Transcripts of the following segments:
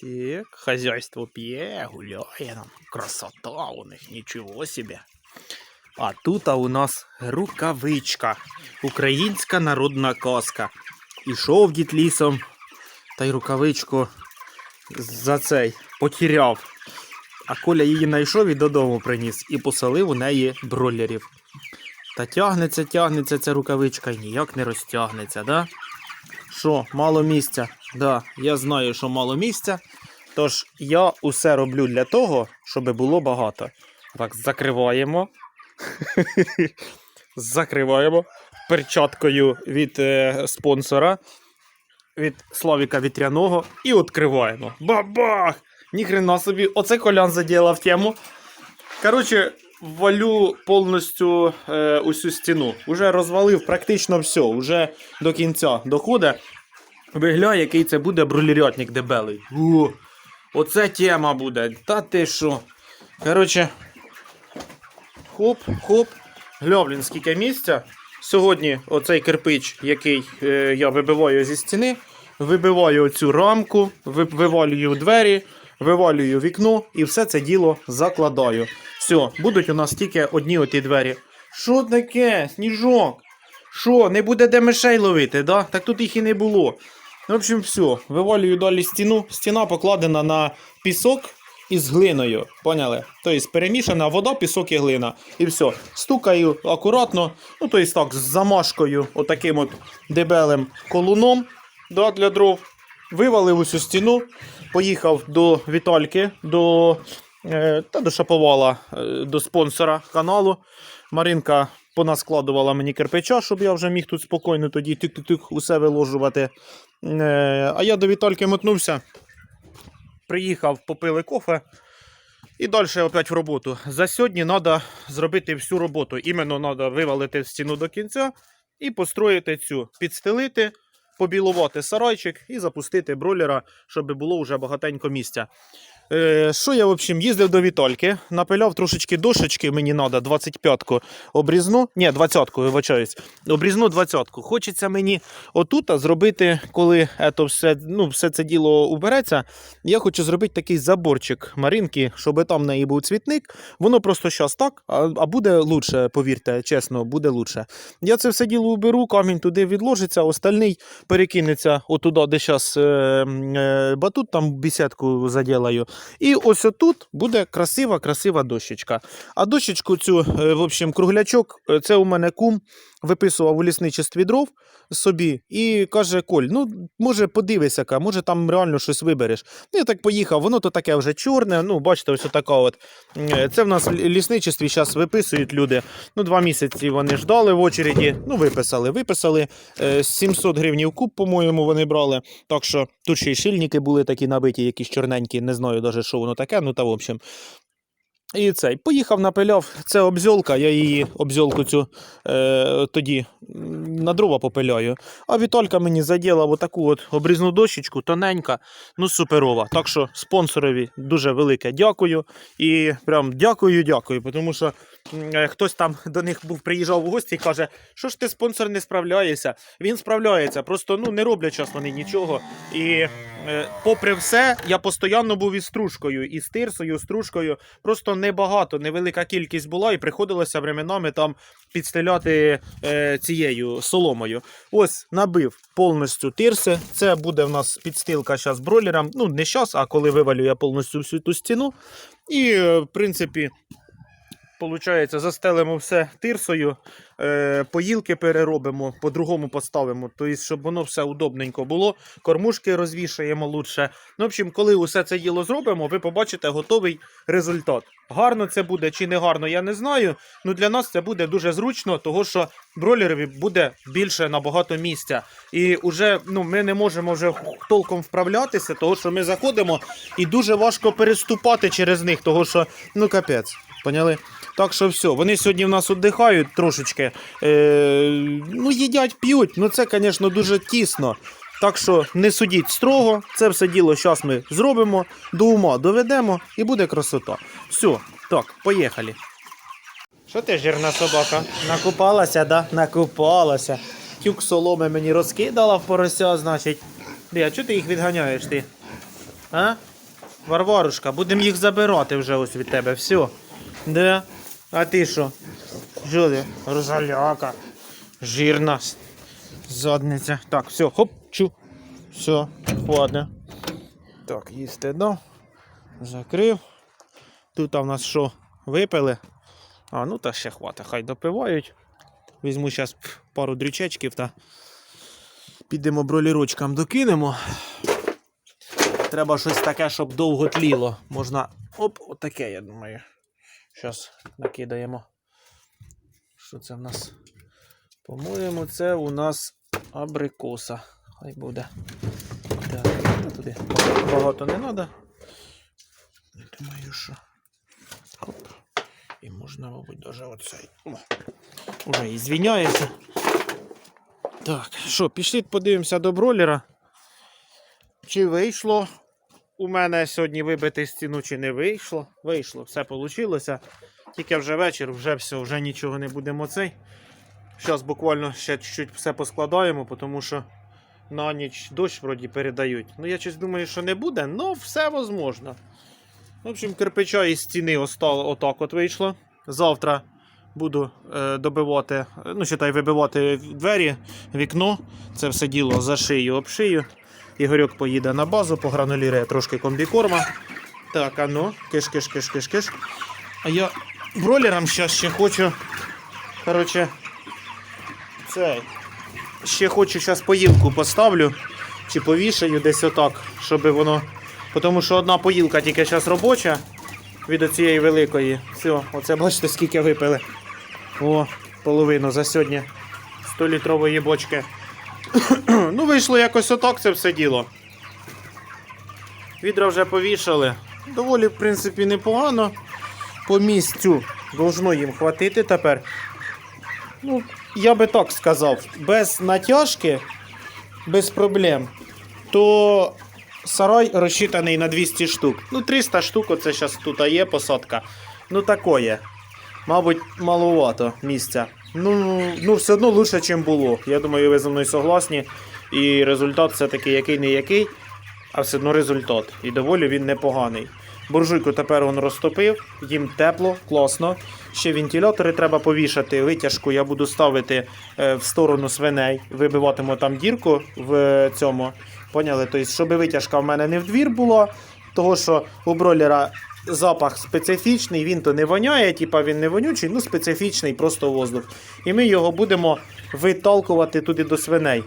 Так, хазяйство п'є, гуляє нам. Красота у них, нічого собі. А тут у нас рукавичка. Українська народна казка. Ішов дід лісом, та й рукавичку за цей потеряв. А Коля її знайшов і додому приніс і поселив у неї бройлерів. Та тягнеться, тягнеться ця рукавичка і ніяк не розтягнеться, да? Що, мало місця? Да, я знаю, що мало місця. Тож я усе роблю для того, щоб було багато. Так, закриваємо. закриваємо перчаткою від е, спонсора, від Славіка Вітряного, і відкриваємо. Бабах! Ніхрена собі, оце колян заділа в тему. Коротше, валю повністю е, усю стіну. Уже розвалив практично все, уже до кінця доходить. Вигляй, який це буде брулерятник дебелий. О, оце тема буде. Та ти що? Коротше, хоп, хоп. Гля, блін, скільки місця. Сьогодні оцей кирпич, який е, я вибиваю зі стіни, вибиваю оцю рамку, вивалюю двері, вивалюю вікно і все це діло закладаю. Все, будуть у нас тільки одні оті двері. Що таке? Сніжок? Що, не буде де мишей ловити, да? Так тут їх і не було. В общем, все, вивалюю далі стіну. Стіна покладена на пісок із глиною. Поняли? Тобто перемішана вода, пісок і глина. І все. Стукаю акуратно, ну тобто так, з замашкою, отаким от дебелим колуном да, для дров. Вивалив усю стіну, поїхав до Вітальки, до, та до Шаповала, е, до спонсора каналу. Маринка понаскладувала мені кирпича, щоб я вже міг тут спокійно тоді тик-тик-тик усе виложувати. Е, а я до Вітальки мотнувся. Приїхав, попили кофе. І далі опять в роботу. За сьогодні треба зробити всю роботу. Іменно треба вивалити стіну до кінця і построїти цю, підстелити, побілувати сарайчик і запустити бройлера, щоб було вже багатенько місця. Е, що я, в общем, їздив до Вітальки, напиляв трошечки дошечки, мені треба 25-ку обрізну. Ні, 20-ку, вибачаюсь. Обрізну 20-ку. Хочеться мені отут зробити, коли ето все, ну, все це діло убереться. Я хочу зробити такий заборчик Маринки, щоб там в неї був цвітник. Воно просто зараз так, а, а буде лучше, повірте, чесно, буде лучше. Я це все діло уберу, камінь туди відложиться, остальний перекинеться отуда, де зараз е, е, батут, там бісідку заділаю. І ось отут буде красива, красива дощечка. А дощечку цю, е, в общем, круглячок, е, це у мене кум виписував у лісничестві дров собі і каже: Коль, ну може подивися, може там реально щось вибереш. Ну, я так поїхав, воно то таке вже чорне. Ну, бачите, ось така от. Е, Це в нас в лісничестві зараз виписують люди. Ну, два місяці вони ждали в очереді. Ну, виписали, виписали. Е, 700 гривень куб, по-моєму, вони брали. Так що тут ще й шильники були такі набиті, якісь чорненькі, не знаю навіть, що воно таке, ну та в общем. І цей поїхав напиляв. Це обзьолка, я її обзьолку цю е, тоді на дрова попиляю. А Віталька мені заділа отаку от обрізну дощечку, тоненька, ну суперова. Так що спонсорові дуже велике дякую. І прям дякую, дякую. Тому що хтось там до них був приїжджав у гості і каже, що ж ти спонсор не справляєшся. Він справляється, просто ну не роблять час вони нічого. І е, попри все, я постійно був із стружкою, і з тирсою, стружкою. Просто небагато, невелика кількість була, і приходилося временами там підстеляти е, цією соломою. Ось набив повністю тирси. Це буде в нас підстилка зараз бройлерам. Ну, не зараз, а коли вивалю я повністю всю ту стіну. І, е, в принципі. Получається, застелимо все тирсою, е, поїлки переробимо, по-другому поставимо, тобто, щоб воно все удобненько було, кормушки розвішаємо лучше. Ну, в общем, коли усе це діло зробимо, ви побачите готовий результат. Гарно це буде чи не гарно, я не знаю. Ну для нас це буде дуже зручно, того що бройлерові буде більше набагато місця. І вже ну, ми не можемо вже толком вправлятися, того що ми заходимо і дуже важко переступати через них, того що ну капець. Поняли? Так що все, вони сьогодні в нас віддихають трошечки. Е, ну, їдять, п'ють. Ну це, звісно, дуже тісно. Так що не судіть строго, це все діло зараз ми зробимо, до ума доведемо і буде красота. Все, так, поїхали. Що ти, жирна собака? Накупалася, да? Накупалася. Тюк соломи мені розкидала в порося, значить. Де, а чого ти їх відганяєш ти? А? Варварушка, будемо їх забирати вже ось від тебе. Все. Де? А ти що? Ти? Розаляка. Жирна. Задниця. Так, все, хоп, чу. Все, ладно. Так, їсти дав. Закрив. Тут в нас що? Випили. А, ну та ще хватить, хай допивають. Візьму зараз пару дрючечків та підемо бролірочкам докинемо. Треба щось таке, щоб довго тліло. Можна. Оп, отаке, я думаю. Зараз накидаємо. Що це в нас? По-моєму, це у нас абрикоса. Хай буде. Так, туди багато не треба. Думаю, що. Хоп. І можна, мабуть, даже оцей. Уже і звіняється. Так, що, пішли подивимося до бролера. Чи вийшло у мене сьогодні вибити стіну, чи не вийшло? Вийшло, все вийшло. Тільки вже вечір, вже все, вже нічого не будемо цей. Зараз буквально ще чуть-чуть все поскладаємо, тому що на ніч дощ вроді передають. Ну я щось думаю, що не буде, але все можливо. В общем, кирпича із стіни остало отак от вийшло. Завтра буду е, добивати, ну, читай, вибивати двері, вікно. Це все діло зашию, обшию. Ігорьок поїде на базу, погранулірує трошки комбікорма. Так, а ну, киш, киш, киш, киш, киш. А я бролерам зараз ще хочу. Коротше, цей. Ще хочу зараз поїлку поставлю. Чи повішаю десь отак, щоб воно. Тому що одна поїлка тільки зараз робоча від цієї великої. Все, оце бачите, скільки випили. О, половину за сьогодні 100 літрової бочки. ну, вийшло якось отак це все діло. Відра вже повішали. Доволі, в принципі, непогано. По місцю должно їм хватити тепер. Ну, я би так сказав, без натяжки, без проблем, то сарай розчитаний на 200 штук. Ну, 300 штук, оце зараз тут є посадка. Ну, такое. Мабуть, маловато місця. Ну, ну все одно лучше, ніж було. Я думаю, ви зі мною согласні. І результат все-таки який не який, а все одно результат. І доволі він непоганий. Буржуйку тепер він розтопив, їм тепло, класно. Ще вентилятори треба повішати. Витяжку я буду ставити е, в сторону свиней, вибиватиму там дірку в цьому. Поняли? Тобто, щоб витяжка в мене не в двір була, того що у бройлера запах специфічний, він то не воняє, типа він не вонючий, ну специфічний, просто воздух. І ми його будемо виталкувати туди до свиней.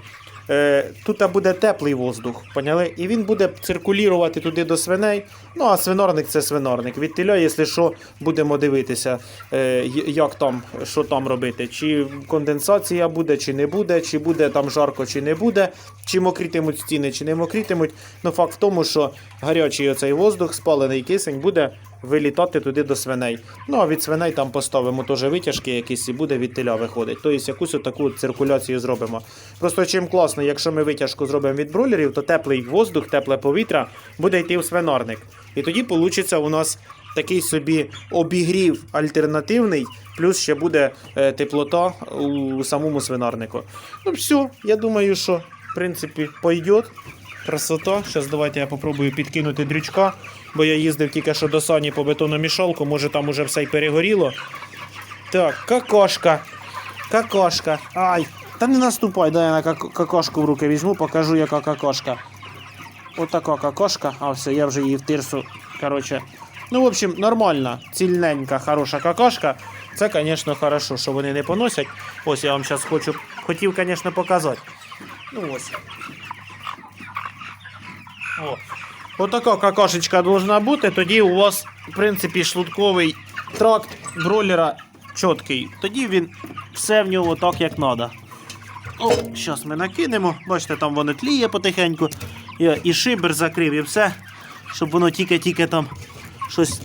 Е, тут буде теплий воздух, поняли? І він буде циркулювати туди до свиней. Ну, а свинорник це свинорник. Від теля, якщо що, будемо дивитися, е, як там, що там робити. Чи конденсація буде, чи не буде, чи буде там жарко, чи не буде, чи мокрітимуть стіни, чи не мокрітимуть. Ну, факт в тому, що гарячий оцей воздух, спалений кисень буде вилітати туди до свиней. Ну, а від свиней там поставимо теж витяжки якісь і буде від теля виходить. Тобто якусь таку циркуляцію зробимо. Просто чим класно, якщо ми витяжку зробимо від бройлерів, то теплий воздух, тепле повітря буде йти в свинарник. І тоді вийде у нас такий собі обігрів альтернативний, плюс ще буде е, теплота у самому свинарнику. Ну все, я думаю, що в принципі пойдет. Красота. Зараз давайте я попробую підкинути дрючка, бо я їздив тільки що до сані по бетономішалку, може там уже все й перегоріло. Так, какашка. Какашка. Ай, та не наступай, дай я на как- какашку в руки візьму, покажу, яка какашка. Отака какашка. А, все, я вже її в тирсу. Короче. Ну, в общем, нормальна, цільненька, хороша какашка. Це, звісно, хорошо, що вони не поносять. Ось я вам зараз хочу, хотів, звісно, показати. Ну ось. О. Отака какашечка должна бути, тоді у вас, в принципі, шлутковий тракт бройлера чіткий. Тоді він все в нього так, як треба. О, зараз ми накинемо. Бачите, там воно тліє потихеньку. І шибер закрив, і все. Щоб воно тільки-тільки там щось.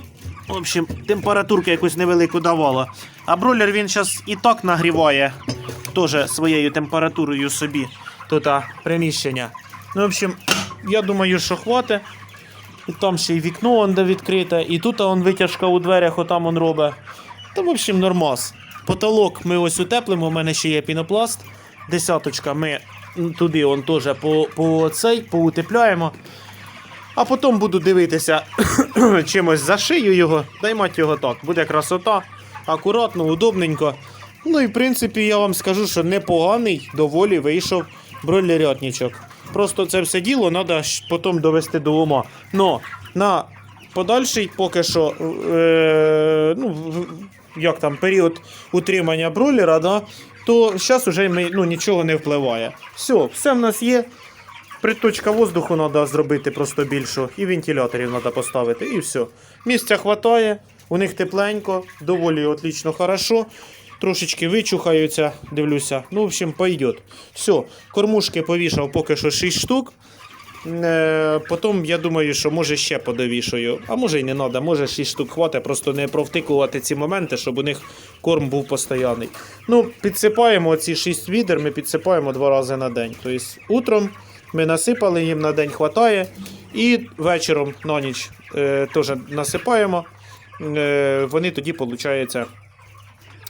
В общем, температурку якусь невелику давало. А бройлер він зараз і так нагріває теж своєю температурою собі тут приміщення. Ну, в общем, я думаю, що хватить. І там ще й вікно он де відкрите, і тут он витяжка у дверях, отам он робить. Та, в общем, нормас. Потолок ми ось утеплимо, у мене ще є пінопласт. Десяточка ми туди он теж по, по цей, поутепляємо. А потім буду дивитися чимось зашию його, дай мать його так. Буде красота, акуратно, удобненько. Ну і в принципі я вам скажу, що непоганий доволі вийшов бройлерятничок. Просто це все діло треба потім довести до ума. Но на подальший поки що е, ну, як там, період утримання бройлера, да, то зараз вже ми, ну, нічого не впливає. Все, все в нас є. Приточка воздуху треба зробити просто більшу, і вентиляторів треба поставити, і все. Місця вистачає, у них тепленько, доволі отлично хорошо. Трошечки вичухаються, дивлюся. Ну, в общем, пойдет. Все, кормушки повішав поки що 6 штук. Е, потім я думаю, що може ще подовішую. А може й не треба, може 6 штук хватить, просто не провтикувати ці моменти, щоб у них корм був постійний. Ну, підсипаємо ці 6 відер, ми підсипаємо два рази на день. Тобто утром ми насипали, їм на день хватає. І вечором на ніч е, теж насипаємо. Е, вони тоді, виходить,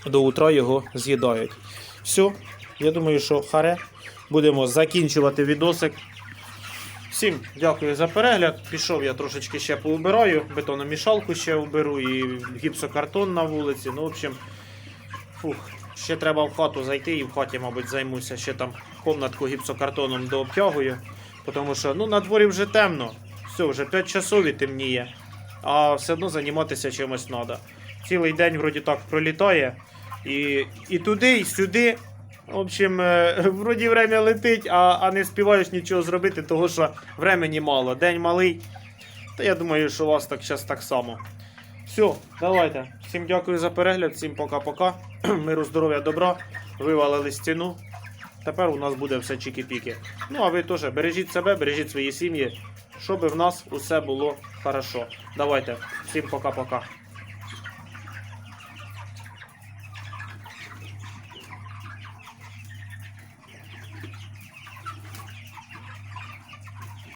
до утра його з'їдають. Все, я думаю, що харе. Будемо закінчувати відосик. Всім дякую за перегляд. Пішов я трошечки ще поубираю, бетономішалку ще уберу і гіпсокартон на вулиці. Ну, в общем, фух, ще треба в хату зайти і в хаті, мабуть, займуся. Ще там комнатку гіпсокартоном дообтягую. Тому що ну, на дворі вже темно. Все, вже 5 часов і темніє. А все одно займатися чимось треба. Цілий день вроді так пролітає. І, і туди, і сюди. В общем, е, вроді время летить, а, а не співаєш нічого зробити, того що времени мало. День малий. Та я думаю, що у вас так зараз так само. Все, давайте. Всім дякую за перегляд, всім пока-пока. Миру, здоров'я, добра. Вивалили стіну. Тепер у нас буде все чікі-піки. Ну а ви теж бережіть себе, бережіть свої сім'ї, щоб в нас усе було хорошо. Давайте, всім пока-пока.